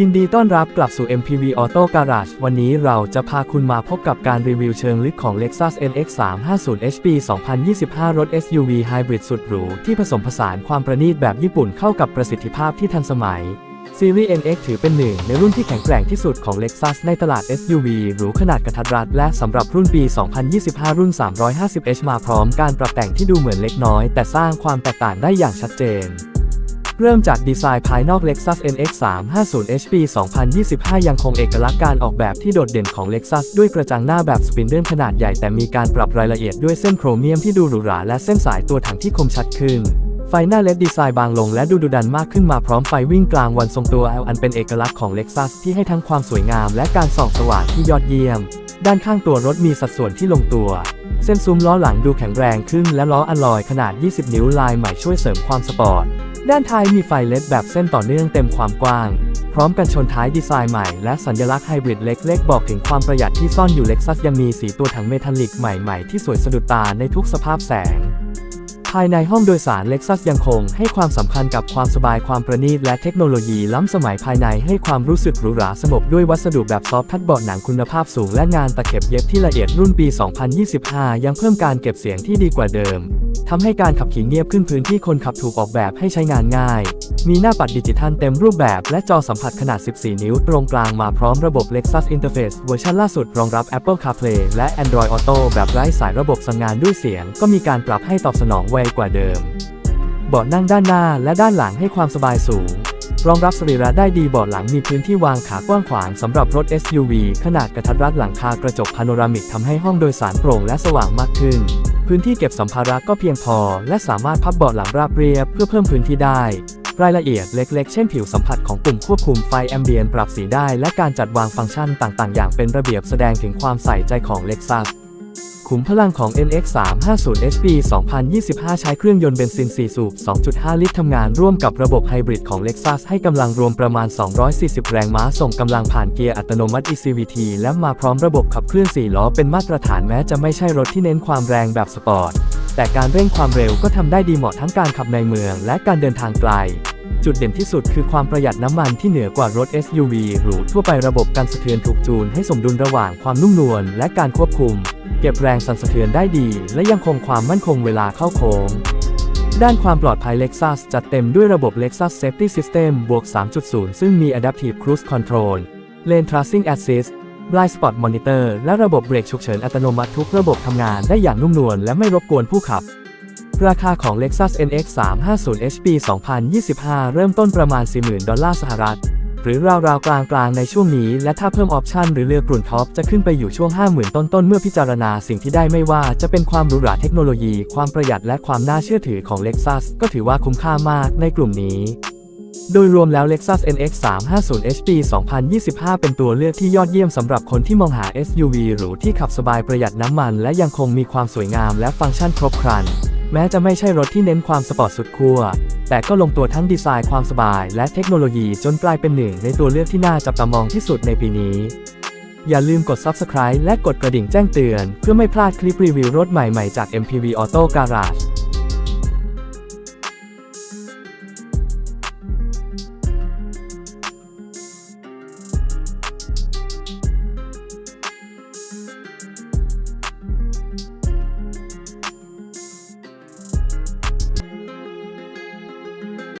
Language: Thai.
ยินดีต้อนรับกลับสู่ MPV Auto Garage วันนี้เราจะพาคุณมาพบกับการรีวิวเชิงลึกของ Lexus NX 350 HP 2025 รถ SUV Hybrid สุดหรู ที่ผสมผสานความประณีตแบบญี่ปุ่นเข้ากับประสิทธิภาพที่ทันสมัย ซีรีส์ NX ถือเป็นหนึ่งในรุ่นที่แข็งแกร่งที่สุดของ Lexus ในตลาด SUV หรูขนาดกระทัดรัดและสำหรับรุ่นปี 2025 รุ่น 350h มาพร้อมการปรับแต่งที่ดูเหมือนเล็กน้อย แต่สร้างความแตกต่างได้อย่างชัดเจน เริ่มจากดีไซน์ภายนอก Lexus NX 350 HP 2025 ยังคงเอกลักษณ์การออกแบบที่โดดเด่นของ Lexus ด้วยกระจังหน้าแบบสปินเดิลขนาดใหญ่แต่มีการปรับรายละเอียดด้วยเส้นโครเมียมที่ดูหรูหราและเส้นสายตัวถังที่คมชัดขึ้นไฟหน้าเลดดีไซน์บางลงและดูดุดันมากขึ้นมาพร้อมไฟวิ่งกลางวันทรงตัว L อันเป็นเอกลักษณ์ของ Lexus ที่ให้ทั้งความสวยงามและการส่องสว่างที่ยอดเยี่ยม ด้านข้างตัวรถมีสัดส่วนที่ลงตัว เส้นซุ้มล้อหลังดูแข็งแรงขึ้นและล้ออะลอยขนาด 20 นิ้วลายใหม่ช่วยเสริมความสปอร์ต ด้านท้ายมีไฟเลดแบบเส้นต่อเนื่องเต็มความกว้าง พร้อมกันชนท้ายดีไซน์ใหม่และสัญลักษณ์ไฮบริดเล็กๆ บอกถึงความประหยัดที่ซ่อนอยู่เล็กซัสยังมีสีตัวถังเมทัลลิกใหม่ๆ ที่สวยสะดุดตาในทุกสภาพแสงายในห้องโดยสาร Lexus ยังคงให้ความสำคัญกับความสบายความประณีตและเทคโนโลยีล้ำสมัยภายในให้ความรู้สึกหรูหราสงบด้วยวัสดุแบบซอฟท์ทัชเบาะหนังคุณภาพสูงและงานตะเข็บเย็บที่ละเอียดรุ่นปี 2025 ยังเพิ่มการเก็บเสียงที่ดีกว่าเดิม ทำให้การขับขี่เงียบขึ้นพื้นที่คนขับถูกออกแบบให้ใช้งานง่าย มีหน้าปัดดิจิทัลเต็มรูปแบบ และจอสัมผัสขนาด 14 นิ้ว ตรงกลางมาพร้อมระบบ Lexus Interface เวอร์ชันล่าสุดรองรับ Apple CarPlay และ Android Auto แบบไร้สายระบบสั่งงานด้วยเสียง ก็มีการปรับให้ตอบสนองไวกว่าเดิม เบาะนั่งด้านหน้าและด้านหลังให้ความสบายสูงรองรับสรีระได้ดีเบาะหลังมีพื้นที่วางขากว้างขวางสำหรับรถ SUV ขนาดกระทัดรัดหลังคากระจกพาโนรามิกทำให้ห้องโดยสารโปร่งและสว่างมากขึ้น พื้นที่เก็บสัมภาระก็เพียงพอ และสามารถพับเบาะหลังราบเรียบเพื่อเพิ่มพื้นที่ได้ รายละเอียดเล็กๆ เช่นผิวสัมผัสของปุ่มควบคุมไฟแอมเบียนปรับสีได้ และการจัดวางฟังก์ชันต่างๆ อย่างเป็นระเบียบแสดงถึงความใส่ใจของ Lexus ขุมพลังของ NX 350 HP 2025 ใช้เครื่องยนต์เบนซิน 4 สูบ 2.5 ลิตรทำงานร่วมกับระบบไฮบริดของ Lexus ให้กำลังรวมประมาณ 240 แรงม้า ส่งกำลังผ่านเกียร์อัตโนมัติ ECVT และมาพร้อมระบบขับเคลื่อน 4 ล้อเป็นมาตรฐานแม้จะไม่ใช่รถที่เน้นความแรงแบบสปอร์ต แต่การเร่งความเร็วก็ทำได้ดีเหมาะทั้งการขับในเมือง และการเดินทางไกลจุดเด่นที่สุดคือความประหยัดน้ำมันที่เหนือกว่ารถ SUV หรูทั่วไประบบการสะเทือนถูกจูนให้สมดุลระหว่างความนุ่มนวลและการควบคุม เก็บแรงสั่นสะเทือนได้ดี และยังคงความมั่นคงเวลาเข้าโค้ง ด้านความปลอดภัย Lexus จัดเต็มด้วยระบบ Lexus Safety System บวก 3.0 ซึ่งมี Adaptive Cruise Control Lane Tracing Assist Blind Spot Monitor และระบบเบรกฉุกเฉินอัตโนมัติทุกระบบทำงานได้อย่างนุ่มนวลและไม่รบกวนผู้ขับ ราคาของ Lexus NX 350 HP 2025 เริ่มต้นประมาณ 40,000 ดอลลาร์สหรัฐ หรือราวๆกลางๆในช่วงนี้ และถ้าเพิ่มออปชันหรือเลือกกลุ่นท็อปจะขึ้นไปอยู่ช่วง 50,000 ต้นๆ เมื่อพิจารณาสิ่งที่ได้ไม่ว่าจะเป็นความหรูหราเทคโนโลยี ความประหยัดและความน่าเชื่อถือของ Lexus ก็ถือว่าคุ้มค่ามากในกลุ่มนี้โดยรวมแล้ว Lexus NX 350 HP 2025 เป็นตัวเลือกที่ยอดเยี่ยมสำหรับคนที่มองหา SUV หรูที่ขับสบายประหยัดน้ำมัน และยังคงมีความสวยงามและฟังก์ชันครบครัน แม้จะไม่ใช่รถที่เน้นความสปอร์ตสุดขั้วแต่ก็ลงตัวทั้งดีไซน์ความสบายและเทคโนโลยีจนกลายเป็นหนึ่งในตัวเลือกที่น่าจับตามองที่สุดในปีนี้ อย่าลืมกด Subscribe และกดกระดิ่งแจ้งเตือน เพื่อไม่พลาดคลิปรีวิวรถใหม่ๆจาก MPV Auto Garage